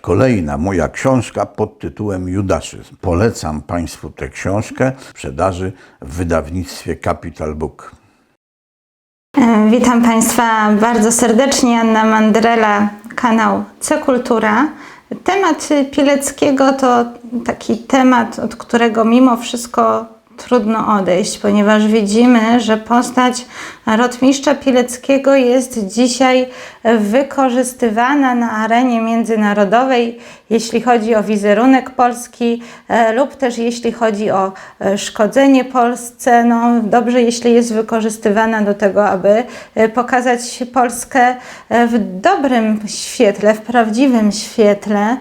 Kolejna moja książka pod tytułem Judaszyzm. Polecam Państwu tę książkę w sprzedaży w wydawnictwie Capital Book. E, Witam Państwa bardzo serdecznie. Anna Mandrela, kanał C Kultura. Temat Pileckiego to taki temat, od którego mimo wszystko trudno odejść, ponieważ widzimy, że postać rotmistrza Pileckiego jest dzisiaj wykorzystywana na arenie międzynarodowej, jeśli chodzi o wizerunek Polski e, lub też jeśli chodzi o e, szkodzenie Polsce. No, dobrze, jeśli jest wykorzystywana do tego, aby e, pokazać Polskę w dobrym świetle, w prawdziwym świetle.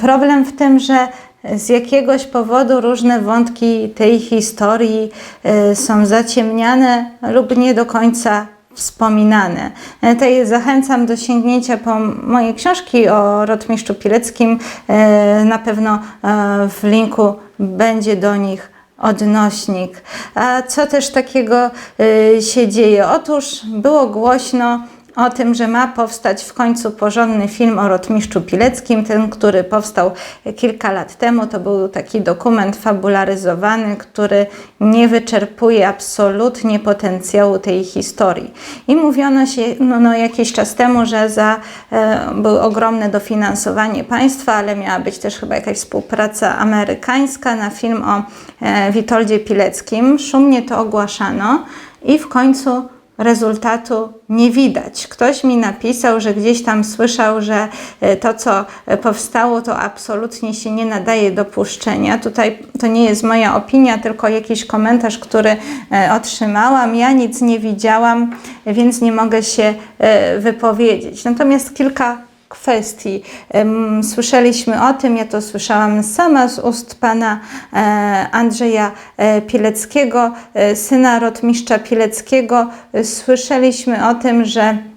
Problem w tym, że z jakiegoś powodu różne wątki tej historii e, są zaciemniane lub nie do końca wspominane. E, Tutaj zachęcam do sięgnięcia po moje książki o rotmistrzu Pileckim. E, Na pewno w linku będzie do nich odnośnik. A co też takiego się dzieje? Otóż było głośno o tym, że ma powstać w końcu porządny film o rotmistrzu Pileckim. Ten, który powstał kilka lat temu, to był taki dokument fabularyzowany, który nie wyczerpuje absolutnie potencjału tej historii. I mówiono się no, no, jakiś czas temu, że za e, było ogromne dofinansowanie państwa, ale miała być też chyba jakaś współpraca amerykańska na film o e, Witoldzie Pileckim. Szumnie to ogłaszano i w końcu rezultatu nie widać. Ktoś mi napisał, że gdzieś tam słyszał, że e, to, co e, powstało, to absolutnie się nie nadaje do puszczenia. Tutaj to nie jest moja opinia, tylko jakiś komentarz, który e, otrzymałam. Ja nic nie widziałam, więc nie mogę się wypowiedzieć. Natomiast kilka kwestii. Słyszeliśmy o tym, ja to słyszałam sama z ust pana e, Andrzeja e, Pileckiego, e, syna rotmistrza Pileckiego. Słyszeliśmy o tym, że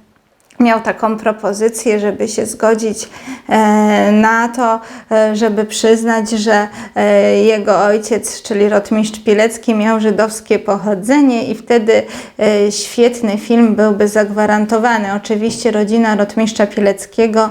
miał taką propozycję, żeby się zgodzić e, na to, e, żeby przyznać, że e, jego ojciec, czyli rotmistrz Pilecki, miał żydowskie pochodzenie i wtedy świetny film byłby zagwarantowany. Oczywiście rodzina rotmistrza Pileckiego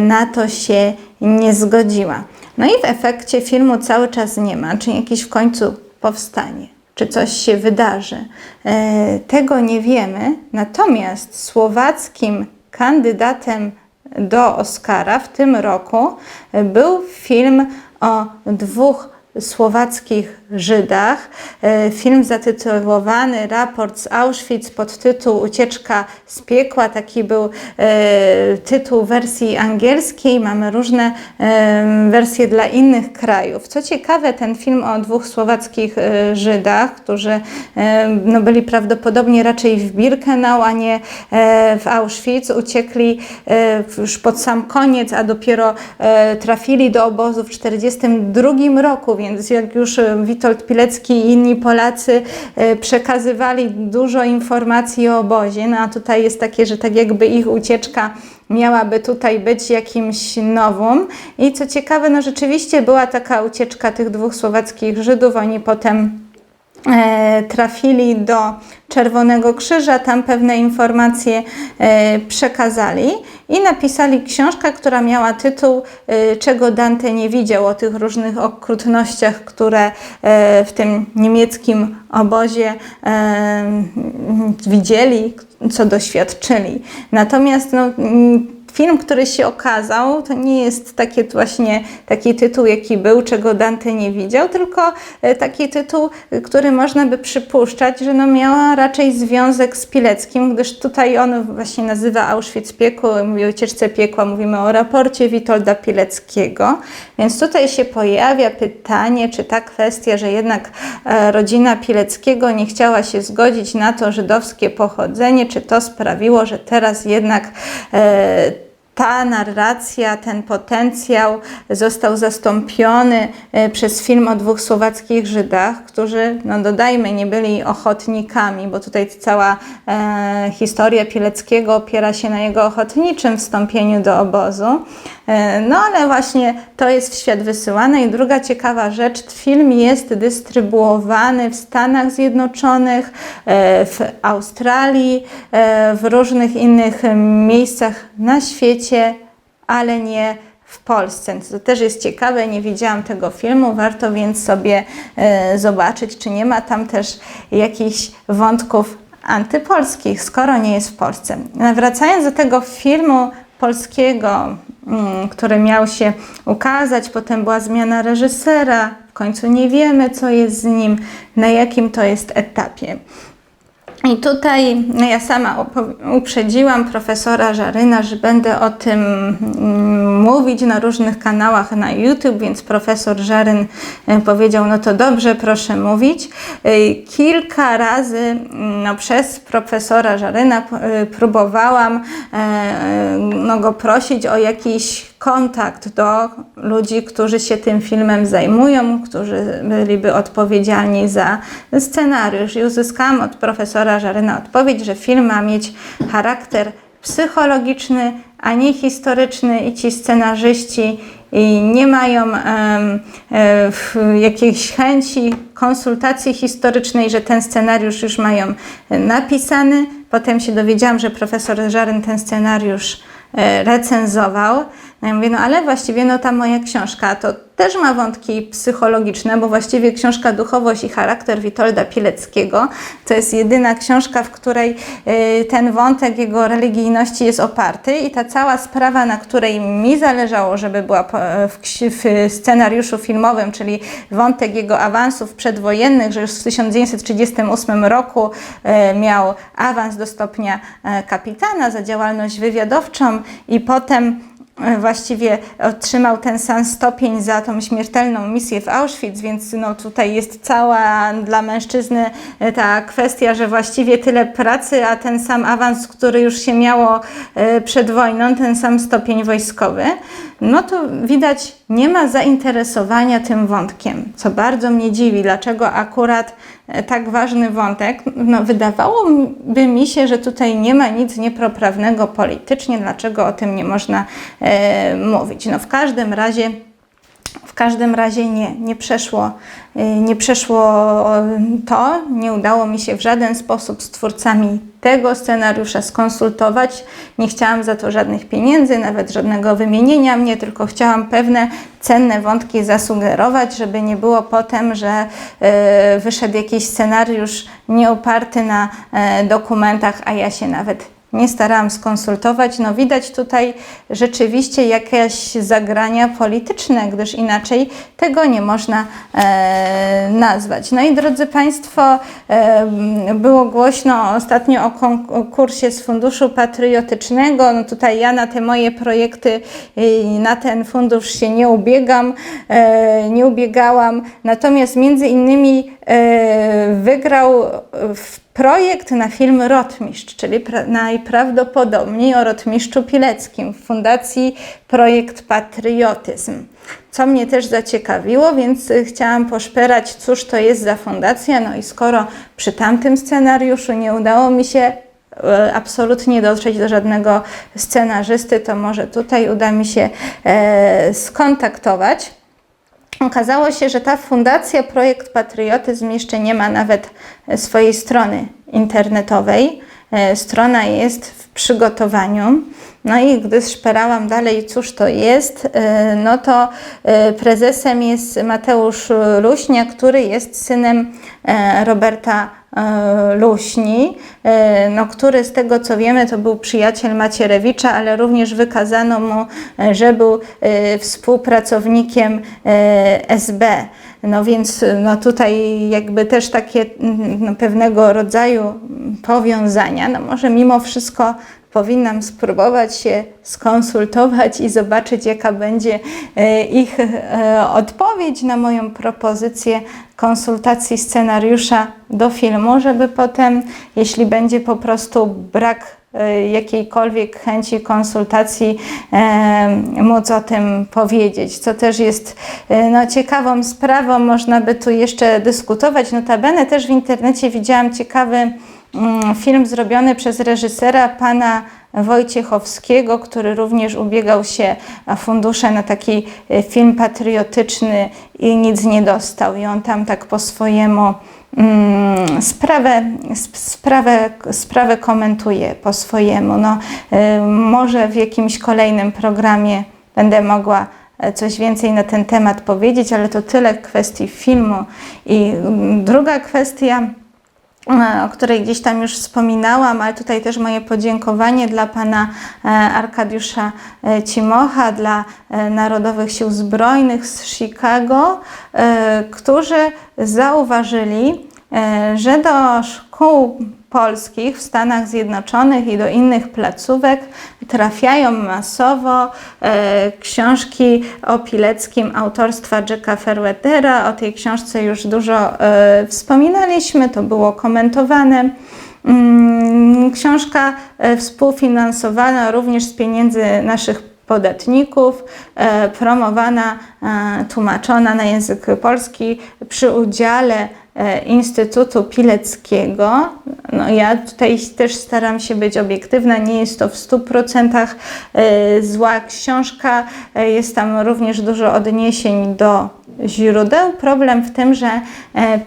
na to się nie zgodziła. No i w efekcie filmu cały czas nie ma, czy jakiś w końcu powstanie czy coś się wydarzy. E, Tego nie wiemy, natomiast słowackim kandydatem do Oscara w tym roku e, był film o dwóch słowackich Żydach. E, Film zatytułowany Raport z Auschwitz pod tytuł Ucieczka z piekła. Taki był e, tytuł wersji angielskiej. Mamy różne e, wersje dla innych krajów. Co ciekawe, ten film o dwóch słowackich Żydach, którzy no, byli prawdopodobnie raczej w Birkenau, a nie w Auschwitz. Uciekli już pod sam koniec, a dopiero trafili do obozu w 1942 roku, więc jak już e, Witold Pilecki i inni Polacy e, przekazywali dużo informacji o obozie, no a tutaj jest takie, że tak jakby ich ucieczka miałaby tutaj być jakimś nowym. I co ciekawe, no rzeczywiście była taka ucieczka tych dwóch słowackich Żydów, oni potem trafili do Czerwonego Krzyża, tam pewne informacje e, przekazali i napisali książkę, która miała tytuł e, Czego Dante nie widział, o tych różnych okrutnościach, które e, w tym niemieckim obozie e, widzieli, co doświadczyli. Natomiast no, Film, który się okazał, to nie jest taki właśnie taki tytuł, jaki był, czego Dante nie widział, tylko e, taki tytuł, który można by przypuszczać, że no miała raczej związek z Pileckim, gdyż tutaj on właśnie nazywa Auschwitz piekło, mówi o ucieczce piekła, mówimy o raporcie Witolda Pileckiego, więc tutaj się pojawia pytanie, czy ta kwestia, że jednak e, rodzina Pileckiego nie chciała się zgodzić na to żydowskie pochodzenie, czy to sprawiło, że teraz jednak e, ta narracja, ten potencjał został zastąpiony e, przez film o dwóch słowackich Żydach, którzy, no dodajmy, nie byli ochotnikami, bo tutaj cała e, historia Pileckiego opiera się na jego ochotniczym wstąpieniu do obozu. E, no ale właśnie to jest w świat wysyłane. I druga ciekawa rzecz, film jest dystrybuowany w Stanach Zjednoczonych, e, w Australii, e, w różnych innych miejscach na świecie, ale nie w Polsce. To też jest ciekawe, nie widziałam tego filmu, warto więc sobie e, zobaczyć, czy nie ma tam też jakichś wątków antypolskich, skoro nie jest w Polsce. Wracając do tego filmu polskiego, mm, który miał się ukazać, potem była zmiana reżysera, w końcu nie wiemy, co jest z nim, na jakim to jest etapie. I tutaj ja sama uprzedziłam profesora Żaryna, że będę o tym mm, mówić na różnych kanałach na YouTube, więc profesor Żaryn e, powiedział, no to dobrze, proszę mówić. E, Kilka razy mm, no, przez profesora Żaryna e, próbowałam no, go prosić o jakiś kontakt do ludzi, którzy się tym filmem zajmują, którzy byliby odpowiedzialni za scenariusz. I uzyskałam od profesora Żaryna odpowiedź, że film ma mieć charakter psychologiczny, a nie historyczny i ci scenarzyści i nie mają e, w- jakiejś chęci konsultacji historycznej, że ten scenariusz już mają napisany. Potem się dowiedziałam, że profesor Żaryn ten scenariusz e, recenzował. No ja mówię, no ale właściwie no ta moja książka to też ma wątki psychologiczne, bo właściwie książka Duchowość i charakter Witolda Pileckiego to jest jedyna książka, w której y, ten wątek jego religijności jest oparty i ta cała sprawa, na której mi zależało, żeby była w, scenariuszu filmowym, czyli wątek jego awansów przedwojennych, że już w 1938 roku e, miał awans do stopnia e, kapitana za działalność wywiadowczą i potem właściwie otrzymał ten sam stopień za tą śmiertelną misję w Auschwitz, więc no tutaj jest cała dla mężczyzny e, ta kwestia, że właściwie tyle pracy, a ten sam awans, który już się miało e, przed wojną, ten sam stopień wojskowy, no to widać nie ma zainteresowania tym wątkiem, co bardzo mnie dziwi, dlaczego akurat e, tak ważny wątek, no wydawałoby mi się, że tutaj nie ma nic nieproprawnego politycznie, dlaczego o tym nie można e, mówić. No w każdym razie w każdym razie nie, nie przeszło, y, nie przeszło to, nie udało mi się w żaden sposób z twórcami tego scenariusza skonsultować. Nie chciałam za to żadnych pieniędzy, nawet żadnego wymienienia mnie, tylko chciałam pewne cenne wątki zasugerować, żeby nie było potem, że y, wyszedł jakiś scenariusz nieoparty na e, dokumentach, a ja się nawet nie starałam skonsultować. No widać tutaj rzeczywiście jakieś zagrania polityczne, gdyż inaczej tego nie można e, nazwać. No i drodzy Państwo, e, było głośno ostatnio o konkursie z Funduszu Patriotycznego. No tutaj ja na te moje projekty i na ten fundusz się nie ubiegam, e, nie ubiegałam. Natomiast między innymi e, wygrał w projekt na film Rotmistrz, czyli pra- najprawdopodobniej o Rotmistrzu Pileckim w Fundacji Projekt Patriotyzm. Co mnie też zaciekawiło, więc y, chciałam poszperać, cóż to jest za fundacja. No i skoro przy tamtym scenariuszu nie udało mi się e, absolutnie dotrzeć do żadnego scenarzysty, to może tutaj uda mi się e, skontaktować. Okazało się, że ta fundacja Projekt Patriotyzm jeszcze nie ma nawet swojej strony internetowej. E, Strona jest w przygotowaniu. No i gdy szperałam dalej, cóż to jest, e, no to e, prezesem jest Mateusz Luśnia, który jest synem e, Roberta e, Luśni, e, no, który z tego co wiemy to był przyjaciel Macierewicza, ale również wykazano mu, że był współpracownikiem SB. No więc no tutaj jakby też takie mm, no, pewnego rodzaju powiązania. No może mimo wszystko powinnam spróbować się skonsultować i zobaczyć, jaka będzie e, ich e, odpowiedź na moją propozycję konsultacji scenariusza do filmu, żeby potem, jeśli będzie po prostu brak e, jakiejkolwiek chęci konsultacji, móc o tym powiedzieć, co też jest no, ciekawą sprawą, można by tu jeszcze dyskutować. Notabene też w internecie widziałam ciekawy film zrobiony przez reżysera pana Wojciechowskiego, który również ubiegał się o fundusze na taki e, film patriotyczny i nic nie dostał. I on tam tak po swojemu mm, sprawę, sp- sprawę, sprawę komentuje po swojemu. No, e, może w jakimś kolejnym programie będę mogła e, coś więcej na ten temat powiedzieć, ale to tyle kwestii filmu. I mm, druga kwestia, o której gdzieś tam już wspominałam, ale tutaj też moje podziękowanie dla pana e, Arkadiusza e, Cimocha, dla e, Narodowych Sił Zbrojnych z Chicago, e, którzy zauważyli, e, że do szkół polskich w Stanach Zjednoczonych i do innych placówek trafiają masowo e, książki o Pileckim autorstwa Jacka Fairweathera. O tej książce już dużo e, wspominaliśmy, to było komentowane. Mm, Książka e, współfinansowana również z pieniędzy naszych podatników, e, promowana, e, tłumaczona na język polski przy udziale Instytutu Pileckiego. No ja tutaj też staram się być obiektywna, nie jest to w 100% e, zła książka, e, jest tam również dużo odniesień do źródeł. Problem w tym, że e,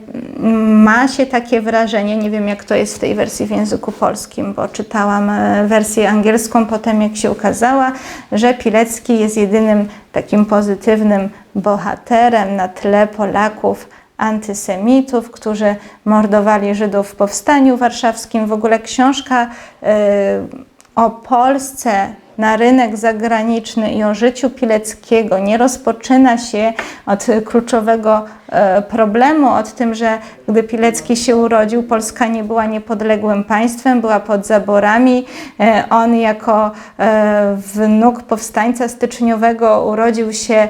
ma się takie wrażenie, nie wiem jak to jest w tej wersji w języku polskim, bo czytałam e, wersję angielską potem jak się ukazała, że Pilecki jest jedynym takim pozytywnym bohaterem na tle Polaków, antysemitów, którzy mordowali Żydów w powstaniu warszawskim. W ogóle książka e, o Polsce na rynek zagraniczny i o życiu Pileckiego nie rozpoczyna się od kluczowego e, problemu, od tym, że gdy Pilecki się urodził, Polska nie była niepodległym państwem, była pod zaborami. E, On jako e, wnuk powstańca styczniowego urodził się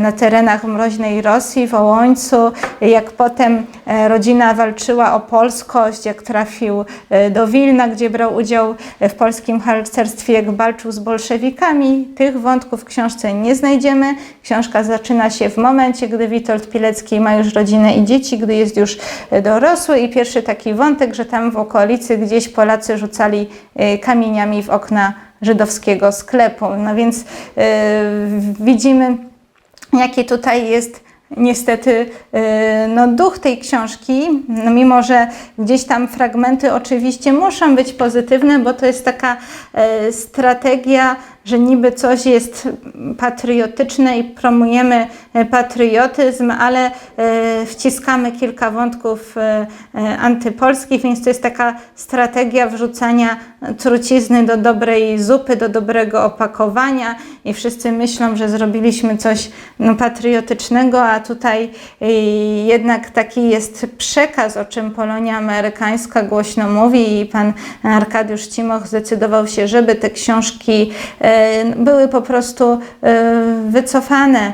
na terenach mroźnej Rosji, w Ołońcu. Jak potem rodzina walczyła o polskość, jak trafił do Wilna, gdzie brał udział w polskim harcerstwie, jak walczył z bolszewikami. Tych wątków w książce nie znajdziemy. Książka zaczyna się w momencie, gdy Witold Pilecki ma już rodzinę i dzieci, gdy jest już e, dorosły i pierwszy taki wątek, że tam w okolicy gdzieś Polacy rzucali e, kamieniami w okna żydowskiego sklepu. No więc e, widzimy, jaki tutaj jest niestety e, no, duch tej książki, no, mimo że gdzieś tam fragmenty oczywiście muszą być pozytywne, bo to jest taka e, strategia, że niby coś jest patriotyczne i promujemy e, patriotyzm, ale wciskamy kilka wątków antypolskich, więc to jest taka strategia wrzucania trucizny do dobrej zupy, do dobrego opakowania i wszyscy myślą, że zrobiliśmy coś no, patriotycznego, a tutaj e, jednak taki jest przekaz, o czym Polonia Amerykańska głośno mówi i pan Arkadiusz Cimoch zdecydował się, żeby te książki e, były po prostu e, wycofane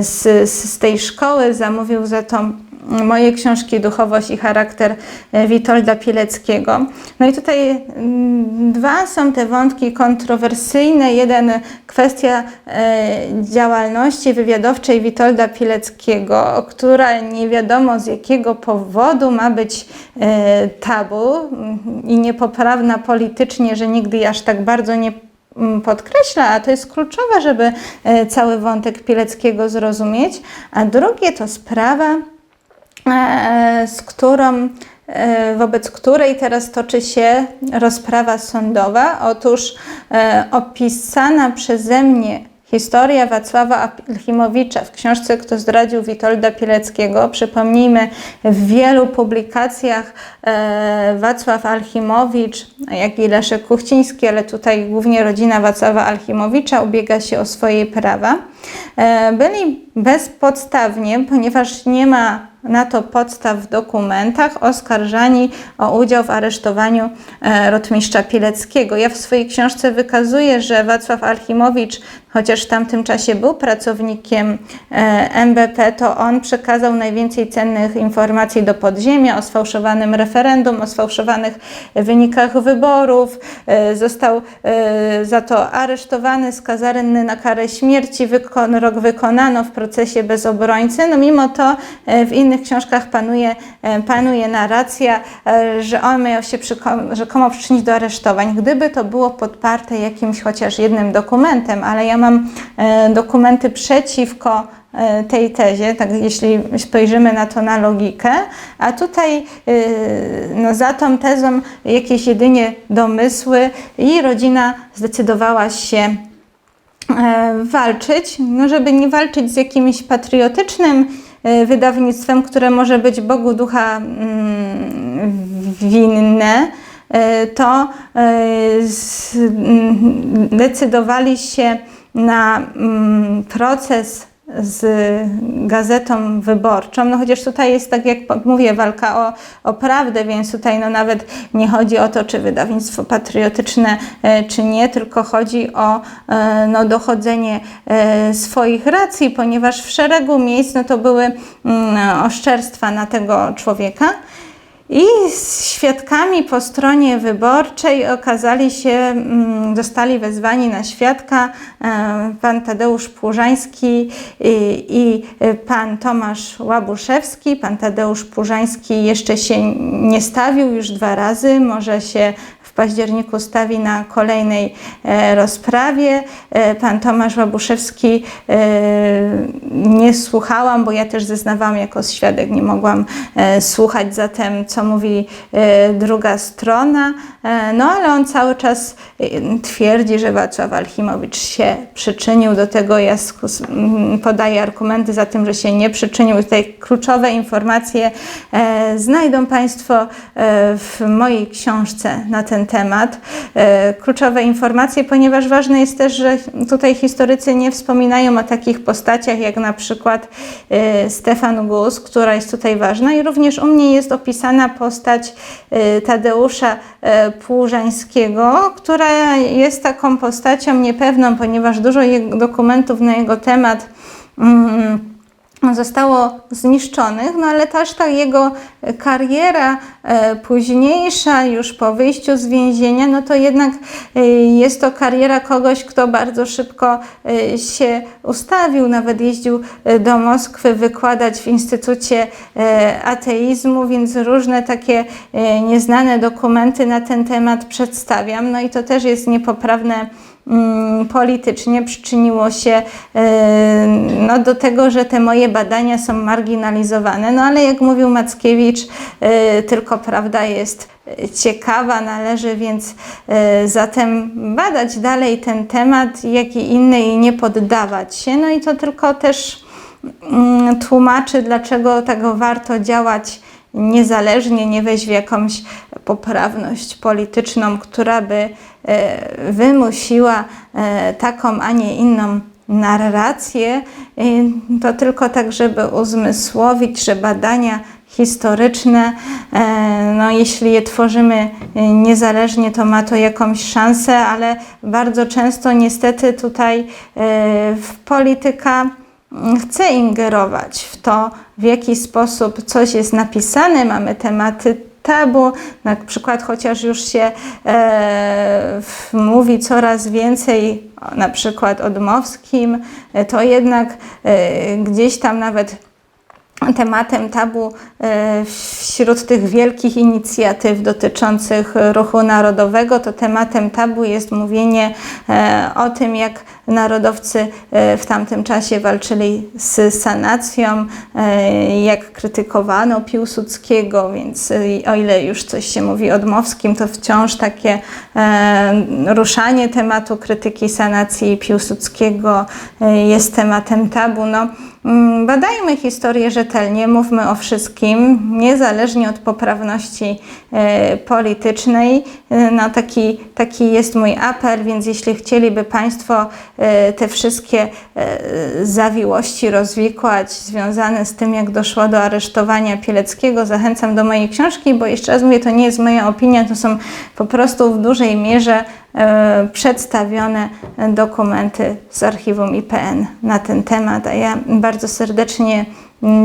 z, z tej szkoły. Zamówił za to moje książki Duchowość i charakter e, Witolda Pileckiego. No i tutaj mm, dwa są te wątki kontrowersyjne. Jeden kwestia e, działalności wywiadowczej Witolda Pileckiego, która nie wiadomo z jakiego powodu ma być e, tabu mm, i niepoprawna politycznie, że nigdy aż tak bardzo nie mm, podkreśla, a to jest kluczowe, żeby cały wątek Pileckiego zrozumieć. A drugie to sprawa, z którą, e, wobec której teraz toczy się rozprawa sądowa. Otóż e, opisana przeze mnie historia Wacława Alchimowicza w książce Kto zdradził Witolda Pileckiego. Przypomnijmy, w wielu publikacjach e, Wacław Alchimowicz, jak i Leszek Kuchciński, ale tutaj głównie rodzina Wacława Alchimowicza ubiega się o swoje prawa. E, byli bezpodstawnie, ponieważ nie ma na to podstaw w dokumentach, oskarżani o udział w aresztowaniu e, rotmistrza Pileckiego. Ja w swojej książce wykazuję, że Wacław Alchimowicz, chociaż w tamtym czasie był pracownikiem e, MBP, to on przekazał najwięcej cennych informacji do podziemia o sfałszowanym referendum, o sfałszowanych wynikach wyborów. Został za to aresztowany, skazany na karę śmierci. Wykon, rok wykonano w procesie bez obrońcy. No mimo to e, w innych książkach panuje, e, panuje narracja, e, że on miał się rzekomo przyczynić do aresztowań. Gdyby to było podparte jakimś chociaż jednym dokumentem, ale ja mam dokumenty przeciwko tej tezie, tak jeśli spojrzymy na to na logikę, a tutaj no, za tą tezą jakieś jedynie domysły i rodzina zdecydowała się walczyć, no żeby nie walczyć z jakimś patriotycznym e, wydawnictwem, które może być Bogu ducha mm, winne, e, to e, mm, decydowali się na mm, proces z gazetą wyborczą, no chociaż tutaj jest, tak jak mówię, walka o, o prawdę, więc tutaj no nawet nie chodzi o to, czy wydawnictwo patriotyczne, e, czy nie, tylko chodzi o e, no, dochodzenie e, swoich racji, ponieważ w szeregu miejsc no, to były mm, oszczerstwa na tego człowieka. I świadkami po stronie wyborczej okazali się, mm, zostali wezwani na świadka e, pan Tadeusz Płużański i, i pan Tomasz Łabuszewski. Pan Tadeusz Płużański jeszcze się nie stawił już dwa razy, może się w październiku stawi na kolejnej e, rozprawie. E, Pan Tomasz Łabuszewski e, nie słuchałam, bo ja też zeznawałam jako świadek, nie mogłam słuchać zatem, co mówi druga strona. No ale on cały czas twierdzi, że Wacław Alchimowicz się przyczynił do tego. Ja podaję argumenty za tym, że się nie przyczynił. Tutaj kluczowe informacje znajdą Państwo w mojej książce na ten temat. E, Kluczowe informacje, ponieważ ważne jest też, że tutaj historycy nie wspominają o takich postaciach jak na przykład e, Stefan Gus, która jest tutaj ważna i również u mnie jest opisana postać e, Tadeusza Płużańskiego, która jest taką postacią niepewną, ponieważ dużo dokumentów na jego temat mm, zostało zniszczonych, no ale też ta jego kariera e, późniejsza, już po wyjściu z więzienia, no to jednak e, jest to kariera kogoś, kto bardzo szybko e, się ustawił, nawet jeździł do Moskwy wykładać w Instytucie Ateizmu, więc różne takie nieznane dokumenty na ten temat przedstawiam, no i to też jest niepoprawne politycznie przyczyniło się e, no, do tego, że te moje badania są marginalizowane. No ale jak mówił Mackiewicz, e, tylko prawda jest ciekawa, należy więc e, zatem badać dalej ten temat, jak i inny i nie poddawać się. No i to tylko też mm, tłumaczy, dlaczego tego warto działać niezależnie, nie wejść w jakąś poprawność polityczną, która by e, wymusiła e, taką, a nie inną narrację, to tylko tak, żeby uzmysłowić, że badania historyczne, e, no jeśli je tworzymy niezależnie, to ma to jakąś szansę, ale bardzo często niestety tutaj w polityka chce ingerować w to, w jaki sposób coś jest napisane. Mamy tematy tabu, na przykład chociaż już się e, mówi coraz więcej, na przykład o Dmowskim, e, to jednak e, gdzieś tam nawet tematem tabu e, wśród tych wielkich inicjatyw dotyczących ruchu narodowego, to tematem tabu jest mówienie e, o tym, jak narodowcy e, w tamtym czasie walczyli z sanacją, e, jak krytykowano Piłsudskiego, więc o ile już coś się mówi o Dmowskim, to wciąż takie ruszanie tematu krytyki sanacji Piłsudskiego jest tematem tabu. No, Badajmy historię rzetelnie, mówmy o wszystkim, niezależnie od poprawności e, politycznej. E, No, taki, taki jest mój apel, więc jeśli chcieliby Państwo e, te wszystkie zawiłości rozwikłać związane z tym, jak doszło do aresztowania Pieleckiego, zachęcam do mojej książki, bo jeszcze raz mówię, to nie jest moja opinia, to są po prostu w dużej mierze przedstawione dokumenty z archiwum IPN na ten temat, a ja bardzo serdecznie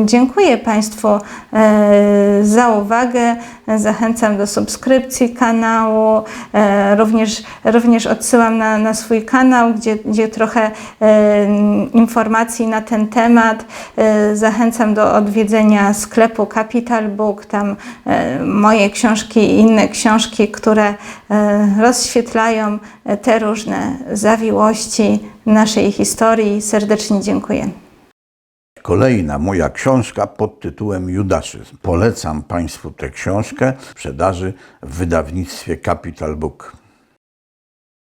dziękuję Państwu e, za uwagę. Zachęcam do subskrypcji kanału. E, Również, również odsyłam na, na swój kanał, gdzie, gdzie trochę e, informacji na ten temat. Zachęcam do odwiedzenia sklepu Capital Book. Tam moje książki i inne książki, które rozświetlają te różne zawiłości naszej historii. Serdecznie dziękuję. Kolejna moja książka pod tytułem Judaszyzm. Polecam Państwu tę książkę w sprzedaży w wydawnictwie Capital Book.